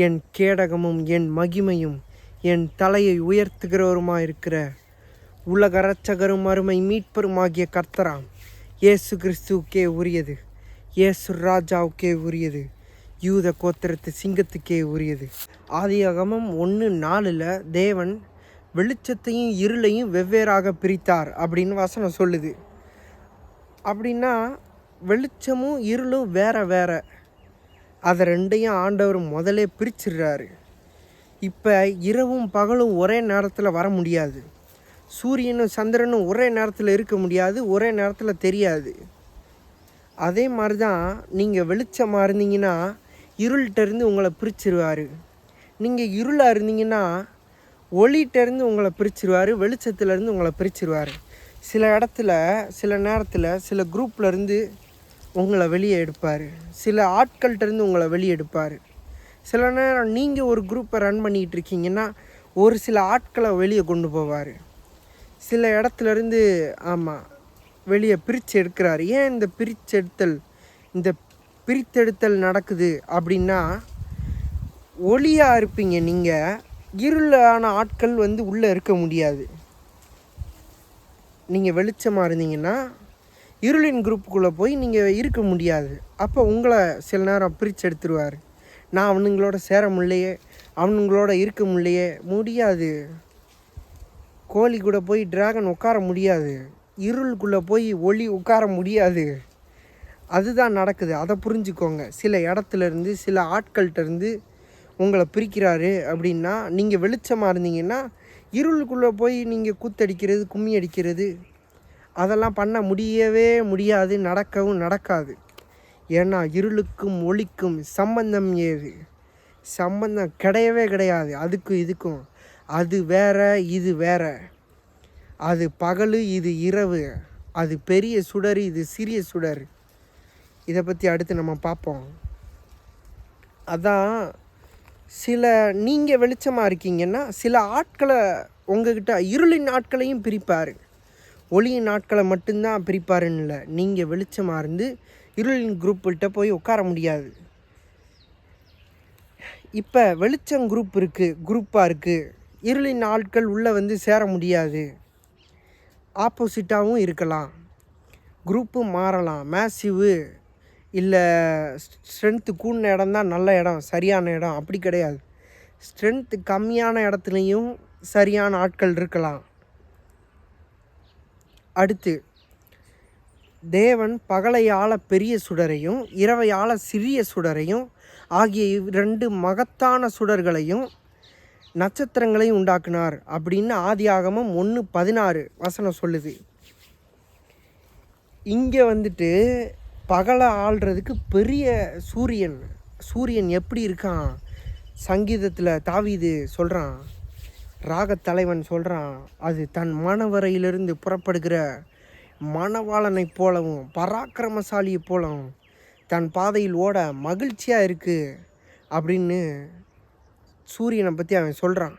என் கேடகமும் என் மகிமையும் என் தலையை உயர்த்துகிறவருமாயிருக்கிற உலக இரட்சகரும் அருமை மீட்பருமாகிய கர்த்தராம் இயேசு கிறிஸ்துவுக்கே உரியது. இயேசு ராஜாவுக்கே உரியது. யூத கோத்திரத்து சிங்கத்துக்கே உரியது. ஆதியாகமம் ஒன்று நாலில் தேவன் வெளிச்சத்தையும் இருளையும் வெவ்வேறாக பிரித்தார் அப்படின்னு வசனம் சொல்லுது. அப்படின்னா வெளிச்சமும் இருளும் வேற வேற. அதை ரெண்டையும் ஆண்டவர் முதலே பிரிச்சிடுறாரு இப்போ இரவும் பகலும் ஒரே நேரத்தில் வர முடியாது. சூரியனும் சந்திரனும் ஒரே நேரத்தில் இருக்க முடியாது ஒரே நேரத்தில் தெரியாது. அதே மாதிரி தான் நீங்கள் வெளிச்சமாக இருந்தீங்கன்னா இருள்கிட்டேருந்து உங்களை பிரிச்சிருவார். நீங்கள் இருளாக இருந்தீங்கன்னா ஒளிகிட்டேருந்து உங்களை பிரிச்சிருவார் வெளிச்சத்துலேருந்து உங்களை பிரிச்சிருவார். சில இடத்துல சில நேரத்தில் சில குரூப்லேருந்து உங்களை வெளியே எடுப்பார். சில ஆட்கள்கிட்டருந்து உங்களை வெளியே எடுப்பார். சில நேரம் நீங்கள் ஒரு குரூப்பை ரன் பண்ணிகிட்டு இருக்கீங்கன்னா ஒரு சில ஆட்களை வெளியே கொண்டு போவார். சில இடத்துலருந்து ஆமாம் வெளியே பிரித்து எடுக்கிறார். ஏன் இந்த பிரிச்செடுத்தல் இந்த பிரித்தெடுத்தல் நடக்குது அப்படின்னா ஒளியாக இருப்பீங்க நீங்கள் இருளான ஆட்கள் வந்து உள்ளே இருக்க முடியாது. நீங்கள் வெளிச்சமாக இருந்தீங்கன்னா இருளின் குரூப்புக்குள்ளே போய் நீங்கள் இருக்க முடியாது. அப்போ உங்களை சில நேரம் பிரித்து எடுத்துருவார். நான் அவனுங்களோட சேர முடியலையே அவனுங்களோட இருக்க முடியலையே முடியாது. கோழி கூட போய் டிராகன் உட்கார முடியாது. இருளுக்குள்ளே போய் ஒளி உட்கார முடியாது. அதுதான் நடக்குது. அதை புரிஞ்சுக்கோங்க. சில இடத்துல இருந்து சில ஆட்கள்கிட்டருந்து உங்களை பிரிக்கிறாரு அப்படின்னா நீங்கள் வெளிச்சமாக இருந்தீங்கன்னா இருளுக்குள்ளே போய் நீங்கள் கூத்தடிக்கிறது கும்மி அடிக்கிறது அதெல்லாம் பண்ண முடியவே முடியாது நடக்கவும் நடக்காது. ஏன்னா இருளுக்கும் ஒளிக்கும் சம்பந்தம் ஏது? சம்பந்தம் கிடையவே கிடையாது. அதுக்கும் இதுக்கும். அது வேற இது வேற. அது பகல் இது இரவு. அது பெரிய சுடர் இது சிறிய சுடர். இதை பற்றி அடுத்து நம்ம பார்ப்போம். அதான் சில நீங்கள் வெளிச்சமாக இருக்கீங்கன்னா சில ஆட்களை உங்ககிட்ட இருளின் ஆட்களையும் பிரிப்பார். ஒளியின் ஆட்களை மட்டும்தான் பிரிப்பாருன்னு இல்லை நீங்கள் வெளிச்சமாக இருந்து இருளின் குரூப்புகிட்ட போய் உட்கார முடியாது. இப்போ வெளிச்சம் குரூப் இருக்குது குரூப்பாக இருக்குது இருளின் ஆட்கள் உள்ளே வந்து சேர முடியாது. ஆப்போசிட்டாகவும் இருக்கலாம். குரூப்பு மாறலாம். மேசிவு இல்லை ஸ்ட்ரென்த்து கூடின இடம் தான் நல்ல இடம் சரியான இடம். அப்படி கிடையாது. ஸ்ட்ரென்த்து கம்மியான இடத்துலையும் சரியான ஆட்கள் இருக்கலாம். அடுத்து தேவன் பகலையால பெரிய சுடரையும் இரவையால சிறிய சுடரையும் ஆகிய இரண்டு மகத்தான சுடர்களையும் நட்சத்திரங்களையும் உண்டாக்குனார். அப்படின்னு ஆதியாகமம் ஒன்று பதினாறு வசனம் சொல்லுது. இங்கே வந்துட்டு பகலை ஆள்றதுக்கு பெரிய சூரியன் சூரியன் எப்படி இருக்கான்? சங்கீதத்தில் தாவீது சொல்கிறான் ராகத்தலைவன் சொல்கிறான் அது தன் மனவரையிலிருந்து புறப்படுகிற மணவாளனைப் போலவும் பராக்கிரமசாலியைப் போலவும் தன் பாதையில் ஓட மகிழ்ச்சியாக இருக்குது அப்படின்னு சூரியனை பற்றி அவன் சொல்கிறான்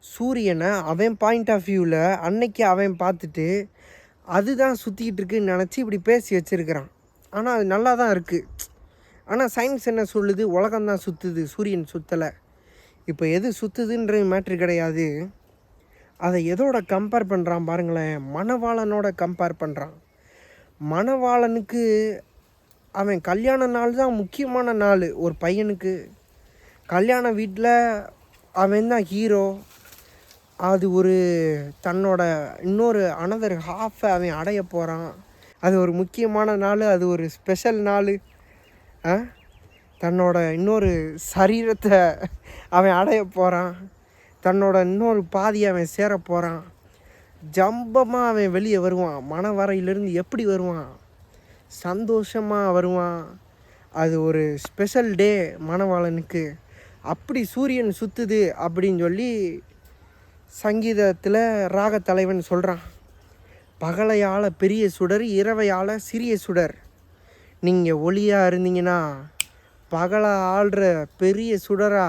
சூரியனை அவன் பாயிண்ட் ஆஃப் வியூவில் அன்னைக்கு அவன் பார்த்துட்டு அதுதான் சுற்றிக்கிட்டு இருக்குன்னு நினச்சி இப்படி பேசி வச்சுருக்கிறான். ஆனால் அது நல்லா தான் இருக்குது ஆனால் சயின்ஸ் என்ன சொல்லுது? உலகம்தான் சுற்றுது சூரியன் சுற்றலை இப்போ எது சுற்றுதுன்ற மேட்ரு கிடையாது. அதை எதோட கம்பேர் பண்ணுறான் பாருங்களேன். மணவாளனோட கம்பேர் பண்ணுறான் மணவாளனுக்கு அவன் கல்யாண நாள் தான் முக்கியமான நாள் ஒரு பையனுக்கு. கல்யாண வீட்டில் அவன் தான் ஹீரோ அது ஒரு தன்னோட இன்னொரு அனதர் ஹாஃபை அவன் அடைய போகிறான் அது ஒரு முக்கியமான நாள் அது ஒரு ஸ்பெஷல் நாள். ஆ? தன்னோட இன்னொரு சரீரத்தை அவன் அடைய போகிறான் தன்னோட இன்னொரு பாதியை அவன் சேர போகிறான் ஜம்பமாக அவன் வெளியே வருவான். மனவரையிலிருந்து எப்படி வருவான்? சந்தோஷமாக வருவான். அது ஒரு ஸ்பெஷல் டே மணவாளனுக்கு. அப்படி சூரியன் சுற்றுது அப்படின்னு சொல்லி சங்கீதத்தில் ராகத்தலைவன் சொல்கிறான் பகலையால் பெரிய சுடர் இரவையால் சிறிய சுடர். நீங்கள் ஒளியாக இருந்தீங்கன்னா பகலை ஆள்ற பெரிய சுடரா?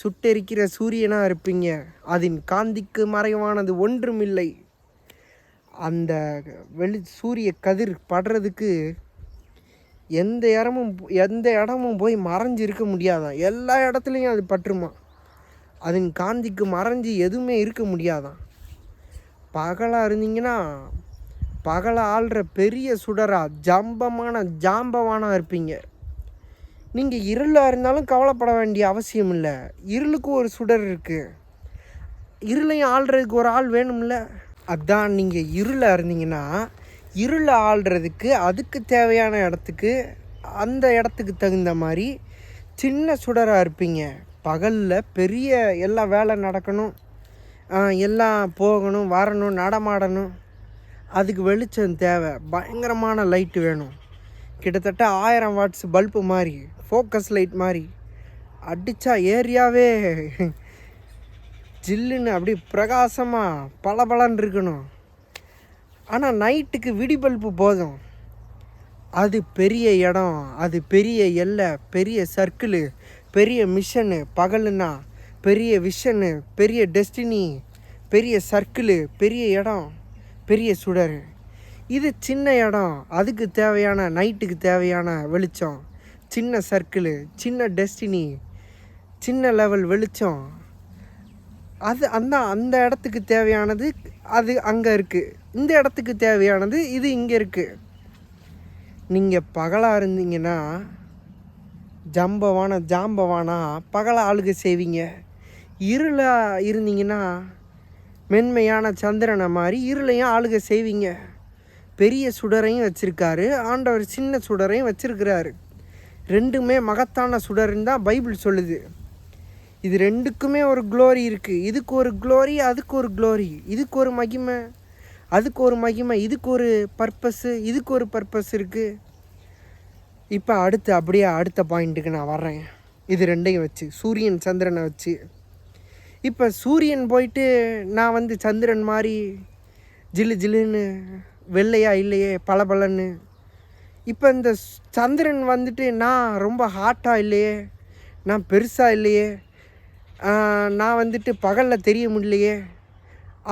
சுட்டெரிக்கிற சூரியனாக இருப்பீங்க. அதன் காந்திக்கு மறைவானது ஒன்றுமில்லை. அந்த வெளி சூரிய கதிர் படுறதுக்கு எந்த இடமும் எந்த இடமும் போய் மறைஞ்சு இருக்க முடியாதான். எல்லா இடத்துலையும் அது பற்றுமா அதன் காந்திக்கு மறைஞ்சு எதுவுமே இருக்க முடியாதான். பகலாக இருந்தீங்கன்னா பகலை ஆள்ற பெரிய சுடரா ஜம்பமான ஜாம்பவானாக இருப்பீங்க. நீங்கள் இருளாக இருந்தாலும் கவலைப்பட வேண்டிய அவசியம் இல்லை. இருளுக்கு ஒரு சுடர் இருக்குது இருளையும் ஆள்றதுக்கு ஒரு ஆள் வேணும்ல? அதான் நீங்கள் இருளாக இருந்தீங்கன்னா இருளை ஆள்றதுக்கு அதுக்கு தேவையான இடத்துக்கு அந்த இடத்துக்கு தகுந்த மாதிரி சின்ன சுடராக இருப்பீங்க. பகலில் பெரிய எல்லா வேலை நடக்கணும். எல்லாம் போகணும் வரணும் நடமாடணும். அதுக்கு வெளிச்சம் தேவை. பயங்கரமான லைட்டு வேணும். கிட்டத்தட்ட ஆயிரம் வாட்ஸ் பல்பு மாதிரி. ஃபோக்கஸ் லைட் மாதிரி அடித்தா ஏரியாவே ஜில்லுன்னு அப்படி பிரகாசமாக பளபளன்னு இருக்கணும் ஆனால் நைட்டுக்கு விடிபல்பு போதும். அது பெரிய இடம் அது பெரிய எல்லை பெரிய சர்க்கிளு பெரிய மிஷனு பகலுன்னா பெரிய விஷனு பெரிய டெஸ்டினி பெரிய சர்க்கிளு பெரிய இடம் பெரிய சுடர். இது சின்ன இடம் அதுக்கு தேவையான நைட்டுக்கு தேவையான வெளிச்சம். சின்ன சர்க்கிளு சின்ன டெஸ்டினி சின்ன லெவல் வெளிச்சம். அது அந்த அந்த இடத்துக்கு தேவையானது அது அங்கே இருக்குது இந்த இடத்துக்கு தேவையானது இது இங்கே இருக்குது நீங்கள் பகலாக இருந்தீங்கன்னா ஜம்பவான ஜாம்பவானா பகலை ஆளுகை செய்வீங்க. இருளாக இருந்தீங்கன்னா மென்மையான சந்திரனை மாதிரி இருளையும் ஆளுகை செய்வீங்க. பெரிய சுடரையும் வச்சுருக்காரு. ஆண்டவர் சின்ன சுடரையும் வச்சுருக்கிறாரு. ரெண்டுமே மகத்தான சுடர்னு தான் பைபிள் சொல்லுது. இது ரெண்டுக்குமே ஒரு க்ளோரி இருக்குது இதுக்கு ஒரு க்ளோரி அதுக்கு ஒரு க்ளோரி இதுக்கு ஒரு மகிமை அதுக்கு ஒரு மகிமை இதுக்கு ஒரு பர்பஸ்ஸு இதுக்கு ஒரு பர்பஸ் இருக்குது இப்போ அடுத்து அப்படியே அடுத்த பாயிண்ட்டுக்கு நான் வர்றேன். இது ரெண்டையும் வச்சு சூரியன் சந்திரனை வச்சு. இப்போ சூரியன் போயிட்டு நான் வந்து சந்திரன் மாதிரி ஜில்லு ஜில்லுன்னு வெள்ளையா இல்லையே பளபளன்னு இப்போ இந்த சந்திரன் வந்துட்டு நான் ரொம்ப ஹாட்டாக இல்லையே. நான் பெருசாக இல்லையே. நான் வந்துட்டு பகலில் தெரிய முடியலையே.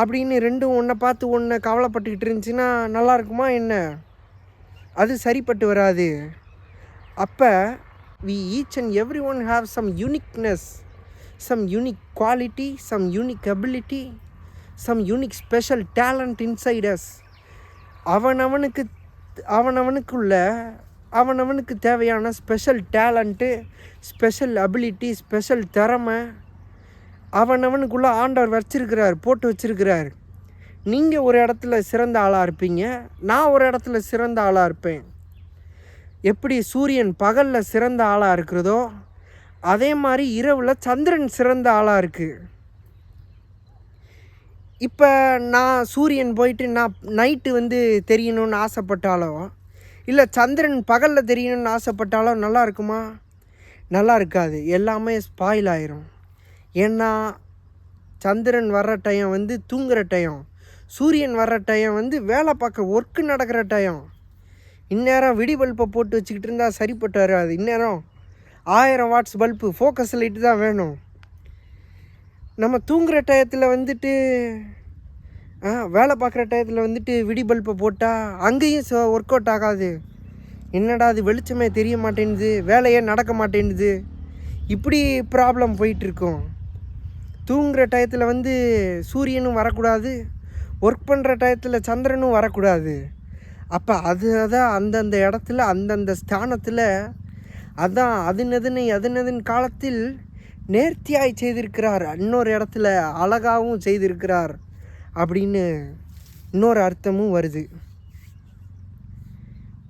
அப்படின்னு ரெண்டும் ஒன்றை பார்த்து ஒன்றை கவலைப்பட்டுக்கிட்டு இருந்துச்சுன்னா நல்லா இருக்குமா என்ன? அது சரிப்பட்டு வராது. அப்போ we each and every one have some uniqueness some unique quality some unique ability some unique special talent insiders அவனவனுக்கு அவனவனுக்குள்ள அவனவனுக்கு தேவையான special talent special ability special திறமை அவனவனுக்குள்ள ஆண்டவர் வச்சிருக்கிறார் போட்டு வச்சிருக்கிறார். நீங்கள் ஒரு இடத்துல சிறந்த ஆளாக இருப்பீங்க நான் ஒரு இடத்துல சிறந்த ஆளாக இருப்பேன். எப்படி சூரியன் பகலில் சிறந்த ஆளாக இருக்கிறதோ அதே மாதிரி இரவில் சந்திரன் சிறந்த ஆளாக இருக்குது இப்போ நான் சூரியன் போயிட்டு நான் நைட்டு வந்து தெரியணும்னு ஆசைப்பட்டாலோ? இல்லை சந்திரன் பகலில் தெரியணும்னு ஆசைப்பட்டாலோ நல்லா இருக்குமா? நல்லா இருக்காது. எல்லாமே ஸ்பாயில் ஆயிரும். ஏன்னா சந்திரன் வர்ற டைம் வந்து தூங்குகிற டைம் சூரியன் வர்ற டைம் வந்து வேலை பார்க்க ஒர்க்கு நடக்கிற டைம் இந்நேரம் விடி பல்பை போட்டு வச்சுக்கிட்டு இருந்தால் சரிப்பட்டு வராது. இந்நேரம் ஆயிரம் வாட்ஸ் பல்பு ஃபோக்கஸ் லைட்டு தான் வேணும். நம்ம தூங்குகிற டயத்தில் வந்துட்டு வேலை பார்க்குற டயத்தில் வந்துட்டு விடி பல்பை போட்டால் அங்கேயும் ஒர்க் அவுட் ஆகாது. என்னடா அது வெளிச்சமே தெரிய மாட்டேன்னுது வேலையே நடக்க மாட்டேன்னுது. இப்படி ப்ராப்ளம் போயிட்டுருக்கோம் தூங்குகிற டயத்தில் வந்து சூரியனும் வரக்கூடாது ஒர்க் பண்ணுற டயத்தில் சந்திரனும் வரக்கூடாது. அப்போ அது அதான் அந்தந்த இடத்துல அந்தந்த ஸ்தானத்தில் அதான் அதுனதுன்னு அதுனதுன்னு காலத்தில் நேர்த்தியாய் செய்திருக்கிறார். இன்னொரு இடத்துல அழகாகவும் செய்திருக்கிறார் அப்படின்னு இன்னொரு அர்த்தமும் வருது.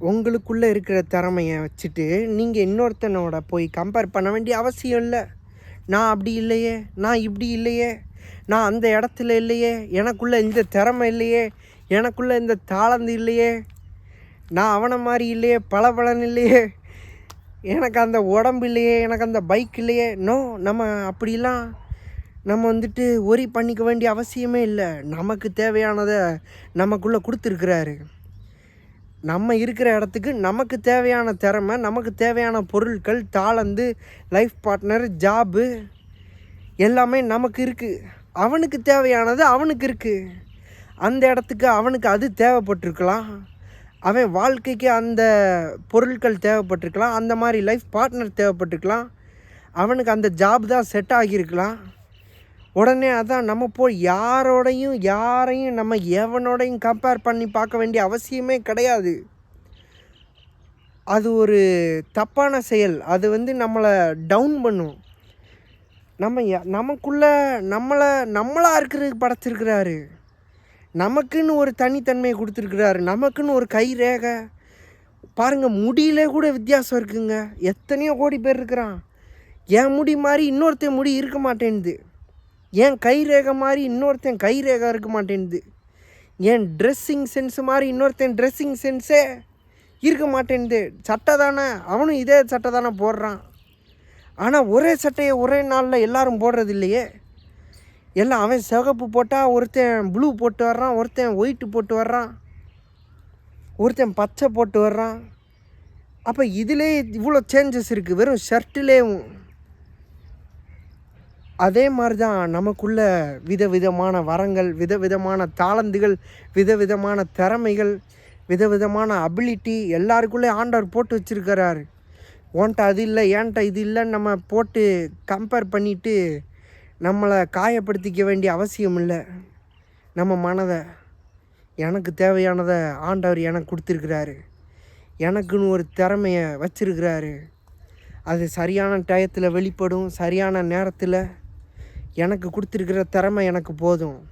உங்களுக்குள்ளே இருக்கிற திறமையை வச்சுட்டு நீங்கள் இன்னொருத்தனோட போய் கம்பேர் பண்ண வேண்டிய அவசியம் இல்லை. நான் அப்படி இல்லையே நான் இப்படி இல்லையே நான் அந்த இடத்துல இல்லையே எனக்குள்ளே இந்த திறமை இல்லையே எனக்குள்ளே இந்த தாளந்து இல்லையே நான் அவனை மாதிரி இல்லையே பளபளன்னு இல்லையே எனக்கு அந்த உடம்பு இல்லையே எனக்கு அந்த பைக் இல்லையே. நோ நம்ம அப்படிலாம் நம்ம வந்துட்டு ஒரி பண்ணிக்க வேண்டிய அவசியமே இல்லை. நமக்கு தேவையானதை நமக்குள்ளே கொடுத்துருக்குறாரு. நம்ம இருக்கிற இடத்துக்கு நமக்கு தேவையான திறமை நமக்கு தேவையான பொருட்கள் தாளந்து லைஃப் பார்ட்னர் ஜாபு எல்லாமே நமக்கு இருக்குது அவனுக்கு தேவையானது அவனுக்கு இருக்குது அந்த இடத்துக்கு அவனுக்கு அது தேவைப்பட்டிருக்கலாம். அவன் வாழ்க்கைக்கு அந்த பொருட்கள் தேவைப்பட்டிருக்கலாம் அந்த மாதிரி லைஃப் பார்ட்னர் தேவைப்பட்டிருக்கலாம். அவனுக்கு அந்த ஜாப் தான் செட் ஆகியிருக்கலாம். உடனே அதான் நம்ம போய் யாரோடையும் யாரையும் நம்ம எவனோடையும் கம்பேர் பண்ணி பார்க்க வேண்டிய அவசியமே கிடையாது. அது ஒரு தப்பான செயல். அது வந்து நம்மளை டவுன் பண்ணும். நம்ம நமக்குள்ளே நம்மளை நம்மளாக இருக்கிறதுக்கு படைச்சிருக்கிறாரு. நமக்குன்னு ஒரு தனித்தன்மையை கொடுத்துருக்குறாரு. நமக்குன்னு ஒரு கை ரேகை. பாருங்கள் முடியிலே கூட வித்தியாசம் இருக்குங்க. எத்தனையோ கோடி பேர் இருக்கிறான். என் முடி மாதிரி இன்னொருத்தன் முடி இருக்க மாட்டேன்து என் கை ரேகை மாதிரி இன்னொருத்தன் கை ரேகை இருக்க மாட்டேன்து என் ட்ரெஸ்ஸிங் சென்ஸ் மாதிரி இன்னொருத்தன் ட்ரெஸ்ஸிங் சென்ஸே இருக்க மாட்டேன்து சட்டை தானே? அவனும் இதே சட்டை தானே போடுறான். ஆனால் ஒரே சட்டையை ஒரே நாளில் எல்லாரும் போடுறது இல்லையே? எல்லாம் அவன் சிவப்பு போட்டால் ஒருத்தன் ப்ளூ போட்டு வர்றான் ஒருத்தன் ஒயிட்டு போட்டு வர்றான் ஒருத்தன் பச்சை போட்டு வர்றான். அப்போ இதிலே இவ்வளோ சேஞ்சஸ் இருக்குது வெறும் ஷர்ட்டுலேயும் அதே மாதிரி தான் நமக்குள்ள விதவிதமான வரங்கள் விதவிதமான தாளந்துகள் விதவிதமான திறமைகள் விதவிதமான அபிலிட்டி எல்லாருக்குள்ளே ஆண்டவர் போட்டு வச்சிருக்கிறாரு. ஓன்ட்ட அது இல்லை ஏன்ட்ட இது இல்லைன்னு நம்ம போட்டு கம்பேர் பண்ணிவிட்டு நம்மளை காயப்படுத்திக்க வேண்டிய அவசியம் இல்லை. நம்ம மனதை எனக்கு தேவையானதை ஆண்டவர் எனக்கு கொடுத்துருக்கிறாரு. எனக்குன்னு ஒரு திறமையை வச்சிருக்கிறாரு. அது சரியான டயத்தில் வெளிப்படும் சரியான நேரத்தில் எனக்கு கொடுத்துருக்கிற திறமை எனக்கு போதும்.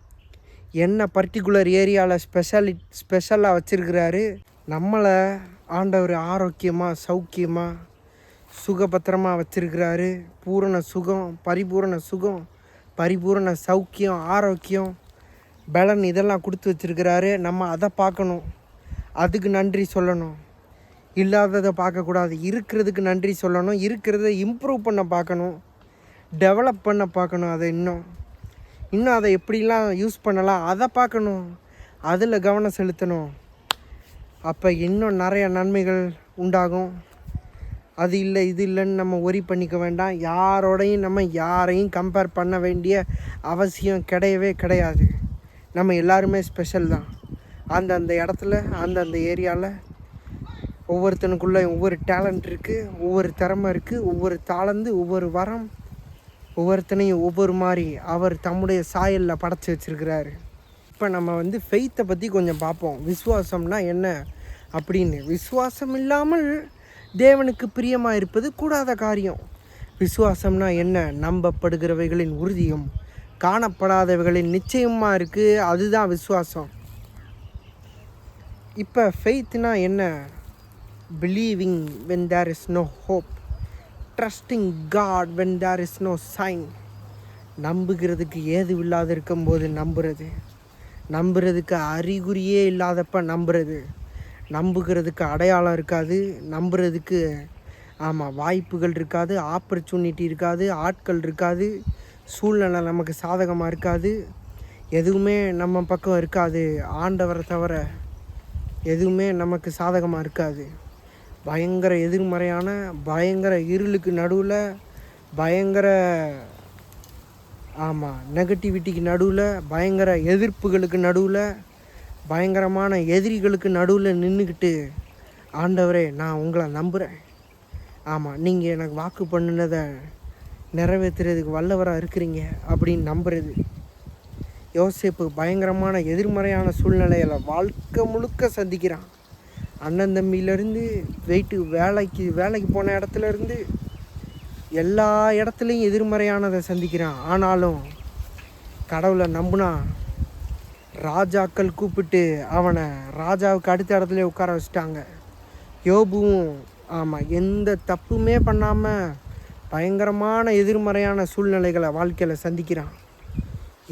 என்ன பர்டிகுலர் ஏரியாவில் ஸ்பெஷலி ஸ்பெஷலாக வச்சுருக்கிறாரு? நம்மளை ஆண்டவர் ஆரோக்கியமாக சௌக்கியமாக சுகபத்திரமாக வச்சுருக்கிறாரு. பூரண சுகம் பரிபூரண சுகம் பரிபூரண சௌக்கியம் ஆரோக்கியம் பலன் இதெல்லாம் கொடுத்து வச்சிருக்கிறாரு. நம்ம அதை பார்க்கணும். அதுக்கு நன்றி சொல்லணும். இல்லாததை பார்க்கக்கூடாது. இருக்கிறதுக்கு நன்றி சொல்லணும். இருக்கிறத இம்ப்ரூவ் பண்ண பார்க்கணும். டெவலப் பண்ண பார்க்கணும் அதை இன்னும். இன்னும் அதை எப்படிலாம் யூஸ் பண்ணலாம் அதை பார்க்கணும். அதில் கவனம் செலுத்தணும். அப்போ இன்னும் நிறைய நன்மைகள் உண்டாகும். அது இல்லை இது இல்லைன்னு நம்ம ஒரி பண்ணிக்க வேண்டாம். யாரோடையும் நம்ம யாரையும் கம்பேர் பண்ண வேண்டிய அவசியம் கிடையவே கிடையாது. நம்ம எல்லாருமே ஸ்பெஷல் தான். அந்தந்த இடத்துல அந்தந்த ஏரியாவில் ஒவ்வொருத்தனுக்குள்ளே ஒவ்வொரு டேலண்ட் இருக்குது ஒவ்வொரு திறமை இருக்குது ஒவ்வொரு தாளந்து ஒவ்வொரு வரம் ஒவ்வொருத்தனையும் ஒவ்வொரு மாதிரி அவர் தம்முடைய சாயலில் படைச்சி வச்சிருக்கிறாரு. இப்போ நம்ம வந்து ஃபெய்த்தை பற்றி கொஞ்சம் பார்ப்போம். விஸ்வாசம்னா என்ன அப்படின்னு? விசுவாசம் இல்லாமல் தேவனுக்கு பிரியமாக இருப்பது கூடாத காரியம். விசுவாசம்னா என்ன? நம்பப்படுகிறவைகளின் உறுதியும் காணப்படாதவைகளின் நிச்சயமாக இருக்குது அதுதான் விசுவாசம். இப்போ ஃபெய்த்னா என்ன? Believing when there is no hope trusting God when there is no sign நம்புகிறதுக்கு ஏது இல்லாத இருக்கும்போது நம்புறது. நம்புறதுக்கு அறிகுறியே இல்லாதப்ப நம்புறது. நம்புகிறதுக்கு அடையாளம் இருக்காது நம்புறதுக்கு ஆமாம் வாய்ப்புகள் இருக்காது ஆப்பர்ச்சுனிட்டி இருக்காது ஆட்கள் இருக்காது சூழ்நிலை நமக்கு சாதகமாக இருக்காது. எதுவுமே நம்ம பக்கம் இருக்காது ஆண்டவரை தவிர எதுவுமே நமக்கு சாதகமாக இருக்காது. பயங்கர எதிர்மறையான பயங்கர இருளுக்கு நடுவில் பயங்கர ஆமாம் நெகட்டிவிட்டிக்கு நடுவில் பயங்கர எதிர்ப்புகளுக்கு நடுவில் பயங்கரமான எதிரிகளுக்கு நடுவில் நின்றுக்கிட்டு ஆண்டவரே நான் உங்களை நம்புகிறேன் ஆமாம் நீங்கள் எனக்கு வாக்கு பண்ணினதை நிறைவேற்றுறதுக்கு வல்லவராக இருக்கிறீங்க அப்படின்னு நம்புறது. யோசேப்பு பயங்கரமான எதிர்மறையான சூழ்நிலையில் வாழ்க்கை முழுக்க சந்திக்கிறான். அண்ணன் தம்பியிலேருந்து வெயிட்டு வேலைக்கு வேலைக்கு போன இடத்துலேருந்து எல்லா இடத்துலையும் எதிர்மறையானதை சந்திக்கிறான். ஆனாலும் கடவுளை நம்புனா ராஜாக்கள் கூப்பிட்டு அவனை ராஜாவுக்கு அடுத்த இடத்துல உட்கார வச்சுட்டாங்க. யோபுவும் ஆமாம் எந்த தப்புமே பண்ணாமல் பயங்கரமான எதிர்மறையான சூழ்நிலைகளை வாழ்க்கையில் சந்திக்கிறான்.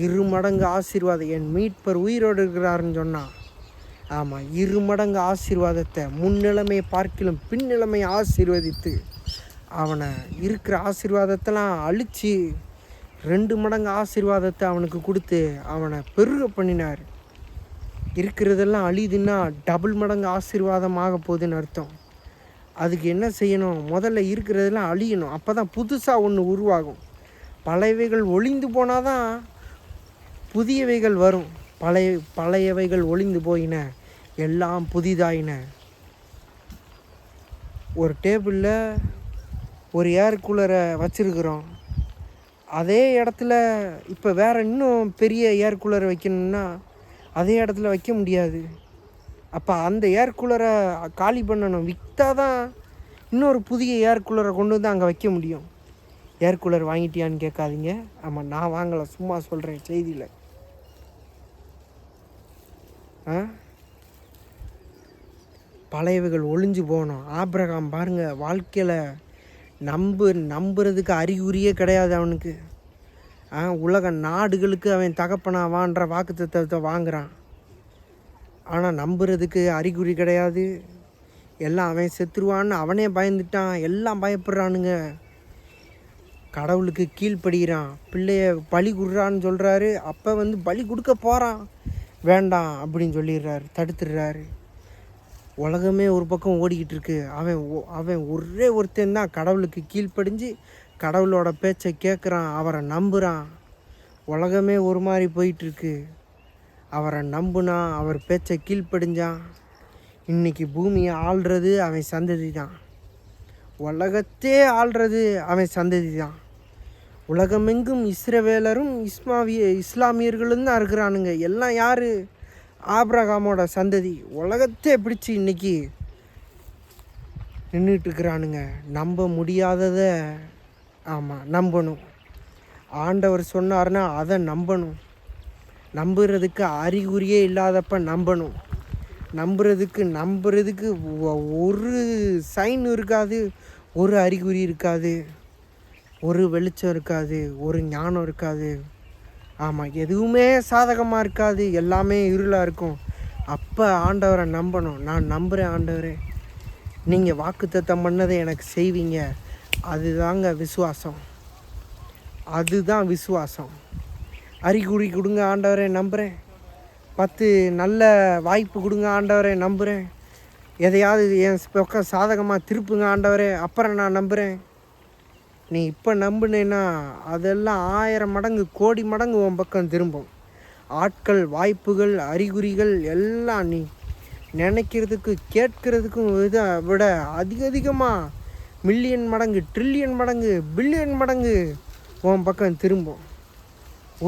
இரு மடங்கு ஆசீர்வாதம் என் மீட்பர் உயிரோடு இருக்கிறாருன்னு சொன்னான் ஆமாம் இரு மடங்கு ஆசீர்வாதத்தை முன்னிலைமை பார்க்கிலும் பின்னிலைமை ஆசீர்வதித்து அவனை இருக்கிற ஆசீர்வாதத்தெல்லாம் அழித்து ரெண்டு மடங்கு ஆசீர்வாதத்தை அவனுக்கு கொடுத்து அவனை பெருக பண்ணினார். இருக்கிறதெல்லாம் அழியுதுன்னா டபுள் மடங்கு ஆசீர்வாதமாக போகுதுன்னு அர்த்தம். அதுக்கு என்ன செய்யணும்? முதல்ல இருக்கிறதெல்லாம் அழியணும். அப்போ தான் புதுசாக ஒன்று உருவாகும். பழையவைகள் ஒளிந்து போனால் தான் புதியவைகள் வரும். பழைய பழையவைகள் ஒளிந்து போயின எல்லாம் புதிதாயின. ஒரு டேபிளில் ஒரு ஏர் கூலரை வச்சுருக்குறோம். அதே இடத்துல இப்போ வேறு இன்னும் பெரிய ஏர் கூலரை வைக்கணும்னா அதே இடத்துல வைக்க முடியாது. அப்போ அந்த ஏர் கூலரை காலி பண்ணணும். விற்றா தான் இன்னொரு புதிய ஏர் கூலரை கொண்டு வந்து அங்கே வைக்க முடியும். ஏர் கூலர் வாங்கிட்டியான்னு கேட்காதீங்க. ஆமாம் நான் வாங்கலை. சும்மா சொல்கிறேன் செய்தியில். ஆ? பழையவைகள் ஒளிஞ்சு போகணும். ஆப்ரகாம் பாருங்கள் வாழ்க்கையில் நம்பு நம்புறதுக்கு அறிகுறியே கிடையாது அவனுக்கு. ஆ உலக நாடுகளுக்கு அவன் தகப்பனாவான்ற வாக்கு தத்துவத்தை வாங்குறான். ஆனால் நம்புறதுக்கு அறிகுறி கிடையாது. எல்லாம் அவன் செத்துருவான்னு அவனே பயந்துட்டான். எல்லாம் பயப்படுறானுங்க. கடவுளுக்கு கீழ்ப்படுகிறான். பிள்ளைய பலி கொடுறான்னு சொல்கிறாரு அப்போ வந்து பலி கொடுக்க போகிறான் வேண்டாம் அப்படின்னு சொல்லிடுறாரு தடுத்துடுறாரு. உலகமே ஒரு பக்கம் ஓடிக்கிட்டு இருக்கு அவன் ஒ- அவன் ஒரே ஒருத்தன் தான் கடவுளுக்கு கீழ்ப்படிஞ்சு கடவுளோட பேச்சை கேட்குறான் அவரை நம்புகிறான் உலகமே ஒரு மாதிரி போயிட்டுருக்கு. அவரை நம்புனா அவர் பேச்சை கீழ்ப்படிஞ்சான். இன்றைக்கி பூமியை ஆள்றது அவன் சந்ததி தான் உலகத்தே ஆள்றது அவன் சந்ததி தான் உலகமெங்கும் இஸ்ரவேலரும் இஸ்மாவிய இஸ்லாமியர்களும் தான் இருக்கிறானுங்க. எல்லாம் யார்? ஆப்ரகாமோட சந்ததி உலகத்தை பிடிச்சி இன்னைக்கு நின்றுட்டுருக்குறானுங்க நம்ப முடியாததை ஆமாம் நம்பணும். ஆண்டவர் சொன்னார்னா அதை நம்பணும். நம்புறதுக்கு அறிகுறியே இல்லாதப்ப நம்பணும். நம்புறதுக்கு நம்புறதுக்கு ஒ- ஒரு சைன் இருக்காது ஒரு அறிகுறி இருக்காது ஒரு வெளிச்சம் இருக்காது ஒரு ஞானம் இருக்காது. ஆமாம் எதுவுமே சாதகமாக இருக்காது. எல்லாமே இருளாக இருக்கும். அப்போ ஆண்டவரை நம்பணும். நான் நம்புகிறேன் ஆண்டவரே. நீங்கள் வாக்குத்தத்தம் பண்ணதை எனக்கு செய்வீங்க. அதுதாங்க விசுவாசம். அதுதான் விசுவாசம். அறிகுறி கொடுங்க ஆண்டவரே நம்புகிறேன் பத்து நல்ல வாய்ப்பு கொடுங்க ஆண்டவரே நம்புகிறேன் எதையாவது என் பக்கம் சாதகமாக திருப்புங்க ஆண்டவரே. அப்புறம் நான் நம்புகிறேன் நீ இப்போ நம்புனேன்னா அதெல்லாம் ஆயிரம் மடங்கு கோடி மடங்கு உன் பக்கம் திரும்பும். ஆட்கள் வாய்ப்புகள் அறிகுறிகள் எல்லாம் நீ நினைக்கிறதுக்கு கேட்கறதுக்கும் இதை விட அதிக அதிகமாக மில்லியன் மடங்கு ட்ரில்லியன் மடங்கு பில்லியன் மடங்கு உன் பக்கம் திரும்பும்.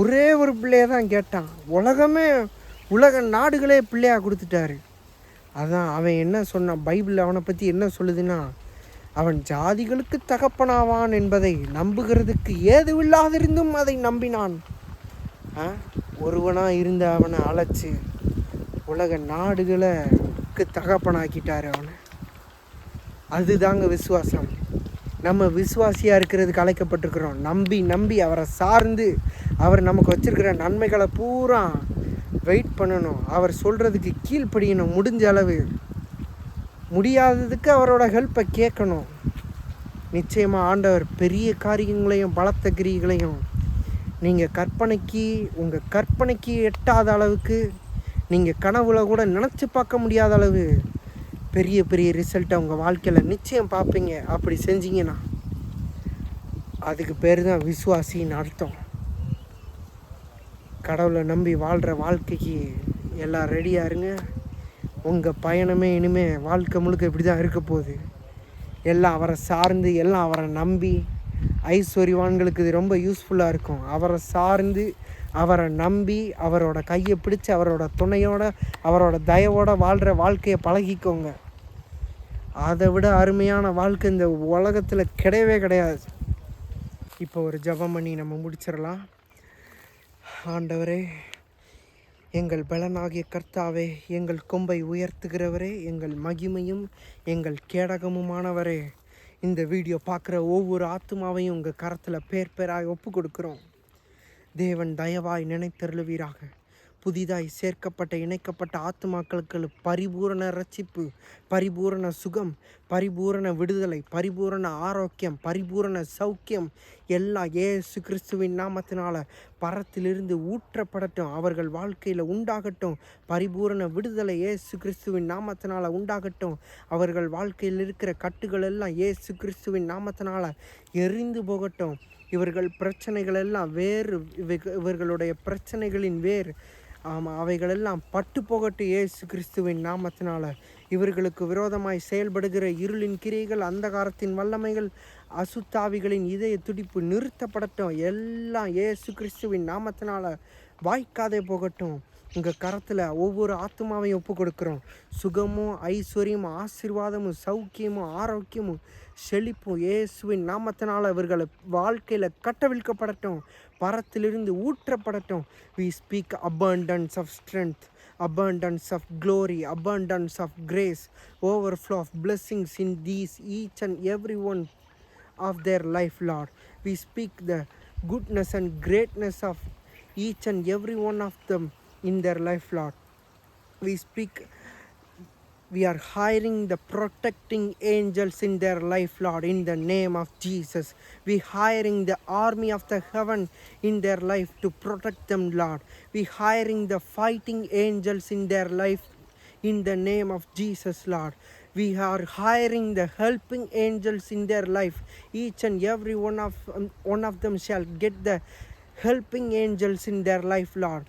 ஒரே ஒரு பிள்ளைய தான் கேட்டான். உலகமே உலக நாடுகளே பிள்ளையாக கொடுத்துட்டாரு. அதான் அவன் என்ன சொன்னான்? பைபிள் அவனை பற்றி என்ன சொல்லுதுன்னா அவன் ஜாதிகளுக்கு தகப்பனாவான் என்பதை நம்புகிறதுக்கு ஏதுவில்லாதிருந்தும் அதை நம்பினான். ஆ? ஒருவனா இருந்த அவனை அழைச்சி உலக நாடுகளுக்கு தகப்பனாக்கிட்டார் அவனை. அதுதாங்க விசுவாசம். நம்ம விசுவாசியாக இருக்கிறதுக்கு அழைக்கப்பட்டிருக்கிறோம். நம்பி நம்பி அவரை சார்ந்து அவர் நமக்கு வச்சுருக்கிற நன்மைகளை பூரா வெயிட் பண்ணணும். அவர் சொல்கிறதுக்கு கீழ்ப்படியணும் முடிஞ்ச அளவு. முடியாததுக்கு அவரோட ஹெல்ப்பை கேட்கணும். நிச்சயமாக ஆண்டவர் பெரிய காரியங்களையும் பலத்த கிரிகளையும் நீங்கள் கற்பனைக்கு உங்கள் கற்பனைக்கு எட்டாத அளவுக்கு நீங்கள் கனவுல கூட நினச்சி பார்க்க முடியாத அளவு பெரிய பெரிய ரிசல்ட்டை உங்கள் வாழ்க்கையில் நிச்சயம் பார்ப்பீங்க. அப்படி செஞ்சீங்கன்னா அதுக்கு பேர் தான் விசுவாசின்னு அர்த்தம். கடவுளை நம்பி வாழ்கிற வாழ்க்கைக்கு எல்லாம் ரெடியாக இருங்க. உங்கள் பயணமே இனிமேல் வாழ்க்கை முழுக்க இப்படி தான் இருக்க போகுது. எல்லாம் அவரை சார்ந்து எல்லாம் அவரை நம்பி ஐஸ்வர்யவான்களுக்கு இது ரொம்ப யூஸ்ஃபுல்லாக இருக்கும். அவரை சார்ந்து அவரை நம்பி அவரோட கையை பிடிச்சி அவரோட துணையோட அவரோட தயவோட வாழ்கிற வாழ்க்கையை பழகிக்கோங்க. அதை விட அருமையான வாழ்க்கை இந்த உலகத்தில் கிடையவே கிடையாது. இப்போ ஒரு ஜெபம் பண்ணி நம்ம முடிச்சிடலாம். ஆண்டவரே எங்கள் பலனாகிய கர்த்தாவே எங்கள் கொம்பை உயர்த்துகிறவரே எங்கள் மகிமையும் எங்கள் கேடகமுமானவரே. இந்த வீடியோ பார்க்குற ஒவ்வொரு ஆத்மாவையும் உங்கள் கரத்தில் பேர் பேராக ஒப்பு கொடுக்குறோம். தேவன் தயவாய் நினைத்தருளுவீராக. புதிதாய் சேர்க்கப்பட்ட இணைக்கப்பட்ட ஆத்மாக்களுக்கு பரிபூரண ரட்சிப்பு பரிபூரண சுகம் பரிபூரண விடுதலை பரிபூரண ஆரோக்கியம் பரிபூரண சௌக்கியம் எல்லாம் ஏசு கிறிஸ்துவின் நாமத்தினால பரத்திலிருந்து ஊற்றப்படட்டும். அவர்கள் வாழ்க்கையில் உண்டாகட்டும். பரிபூரண விடுதலை ஏசு கிறிஸ்துவின் நாமத்தினால உண்டாகட்டும். அவர்கள் வாழ்க்கையில் இருக்கிற கட்டுகள் எல்லாம் ஏசு கிறிஸ்துவின் நாமத்தினால எரிந்து போகட்டும். இவர்கள் பிரச்சனைகள் எல்லாம் வேறு இவர்களுடைய பிரச்சனைகளின் வேர் ஆமாம் அவைகளெல்லாம் பட்டு போகட்டும் இயேசு கிறிஸ்துவின் நாமத்தினால. இவர்களுக்கு விரோதமாய் செயல்படுகிற இருளின் கிரைகள் அந்தகாரத்தின் வல்லமைகள் அசுத்தாவிகளின் இதய துடிப்பு நிறுத்தப்படட்டும். எல்லாம் இயேசு கிறிஸ்துவின் நாமத்தினால வாய்க்காதே போகட்டும். உங்கள் கரத்தில் ஒவ்வொரு ஆத்மாவையும் ஒப்பு கொடுக்குறோம். சுகமும் ஐஸ்வர்யமும் ஆசீர்வாதமும் சௌக்கியமும் ஆரோக்கியமும் செழிப்பும் இயேசுவின் நாமத்தினால் இவர்களை வாழ்க்கையில் கட்டவிழ்க்கப்படட்டும். பரத்திலிருந்து ஊற்றப்படட்டும் we speak abundance of strength abundance of glory abundance of grace overflow of blessings in these each and every one of their life Lord we speak the goodness and greatness of each and every one of them in their life Lord we speak we are hiring the protecting angels in their life lord in the name of jesus. We hiring the army of the heaven in their life to protect them lord. We hiring the fighting angels in their life in the name of jesus lord. We are hiring the helping angels in their life. Each and every one of um, one of them shall get the helping angels in their life lord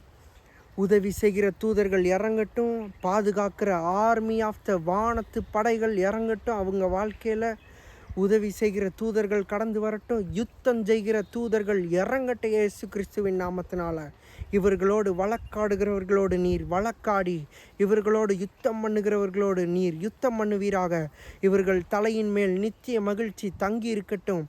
உதவி செய்கிற தூதர்கள் இறங்கட்டும் பாதுகாக்கிற army of the வானத்து படைகள் இறங்கட்டும் அவங்க வாழ்க்கையில் உதவி செய்கிற தூதர்கள் கடந்து வரட்டும் யுத்தம் செய்கிற தூதர்கள் இறங்கட்டும் இயேசு கிறிஸ்துவின் நாமத்தினால. இவர்களோடு வழக்காடுகிறவர்களோடு நீர் வழக்காடி இவர்களோடு யுத்தம் பண்ணுகிறவர்களோடு நீர் யுத்தம் பண்ணுவீராக. இவர்கள் தலையின் மேல் நித்திய மகிழ்ச்சி தங்கி இருக்கட்டும்.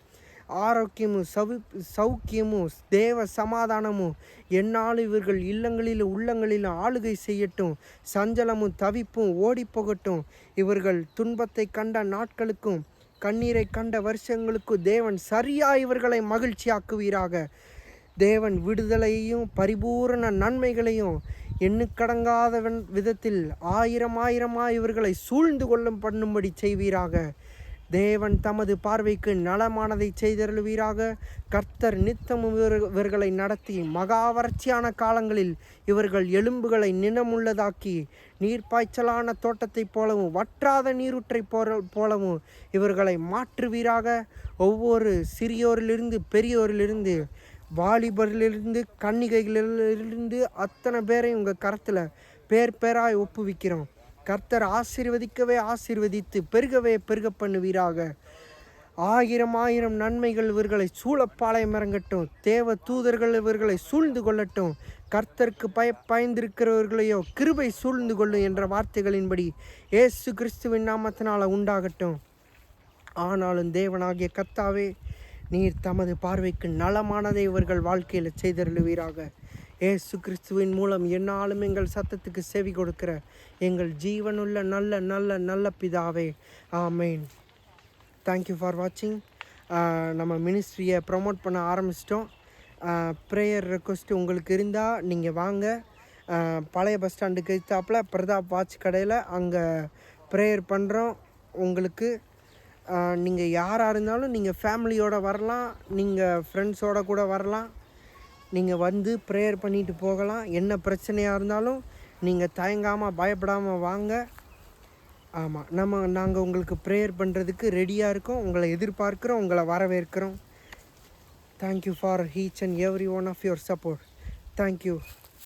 ஆரோக்கியமும் சவு சௌக்கியமும் தேவ சமாதானமும். என்னால் இவர்கள் இல்லங்களில் உள்ளங்களில் ஆளுகை செய்யட்டும். சஞ்சலமும் தவிப்பும் ஓடிப்போகட்டும். இவர்கள் துன்பத்தை கண்ட நாட்களுக்கும் கண்ணீரை கண்ட வருஷங்களுக்கும் தேவன் சரியா இவர்களை மகிழ்ச்சியாக்குவீராக. தேவன் விடுதலையையும் பரிபூரண நன்மைகளையும் எண்ணுக்கடங்காதவன் விதத்தில் ஆயிரம் ஆயிரமாக இவர்களை சூழ்ந்து கொள்ளும் பண்ணும்படி செய்வீராக. தேவன் தமது பார்வைக்கு நலமானதை செய்தருளுவீராக. கர்த்தர் நித்தமும் இவர்- இவர்களை நடத்தி மகா வறட்சியான காலங்களில் இவர்கள் எலும்புகளை நினமுள்ளதாக்கி நீர்ப்பாய்ச்சலான தோட்டத்தைப் போலவும் வற்றாத நீரூற்றைப் போலவும் இவர்களை மாற்றுவீராக. ஒவ்வொரு சிறியோரிலிருந்து பெரியோரிலிருந்து வாலிபரிலிருந்து கன்னிகைகளிலிருந்து அத்தனை பேரையும் உங்கள் கரத்தில் பேர் பேராய் ஒப்புவிக்கிறோம். கர்த்தர் ஆசிர்வதிக்கவே ஆசிர்வதித்து பெருகவே பெருக பண்ணுவீராக. ஆயிரம் ஆயிரம் நன்மைகள் இவர்களை சூழப்பாளையம் இறங்கட்டும். தேவ தூதர்கள் இவர்களை சூழ்ந்து கொள்ளட்டும். கர்த்தருக்கு பய பயந்திருக்கிறவர்களையோ கிருபை சூழ்ந்து கொள்ளும் என்ற வார்த்தைகளின்படி இயேசு கிறிஸ்துவின் நாமத்தினால் உண்டாகட்டும். ஆனாலும் தேவனாகிய கர்த்தாவே நீர் தமது பார்வைக்கு நலமானதை இவர்கள் வாழ்க்கையில் செய்தருளுவீராக. ஏசு கிறிஸ்துவின் மூலம் என்னாலும் எங்கள் சத்தத்துக்கு செவி கொடுக்கிற எங்கள் ஜீவனுள்ள நல்ல நல்ல நல்ல பிதாவே. ஆமேன். தேங்க்யூ ஃபார் வாட்சிங் நம்ம மினிஸ்ட்ரியை ப்ரொமோட் பண்ண ஆரம்பிச்சிட்டோம். ப்ரேயர் ரெக்வஸ்ட் உங்களுக்கு இருந்தால் நீங்கள் வாங்க. பழைய பஸ் ஸ்டாண்டுக்கு தாப்பில் பிரதாப் வாட்ச் கடையில் அங்கே ப்ரேயர் பண்ணுறோம் உங்களுக்கு. நீங்கள் யாராக இருந்தாலும் நீங்கள் ஃபேமிலியோடு வரலாம். நீங்கள் ஃப்ரெண்ட்ஸோடு கூட வரலாம். நீங்கள் வந்து ப்ரேயர் பண்ணிட்டு போகலாம். என்ன பிரச்சனையாக இருந்தாலும் நீங்கள் தயங்காமல் பயப்படாமல் வாங்க. ஆமாம் நம்ம நாங்கள் உங்களுக்கு ப்ரேயர் பண்ணுறதுக்கு ரெடியாக இருக்கோம். உங்களை எதிர்பார்க்குறோம் உங்களை வரவேற்கிறோம். Thank you for each and every one of your support thank you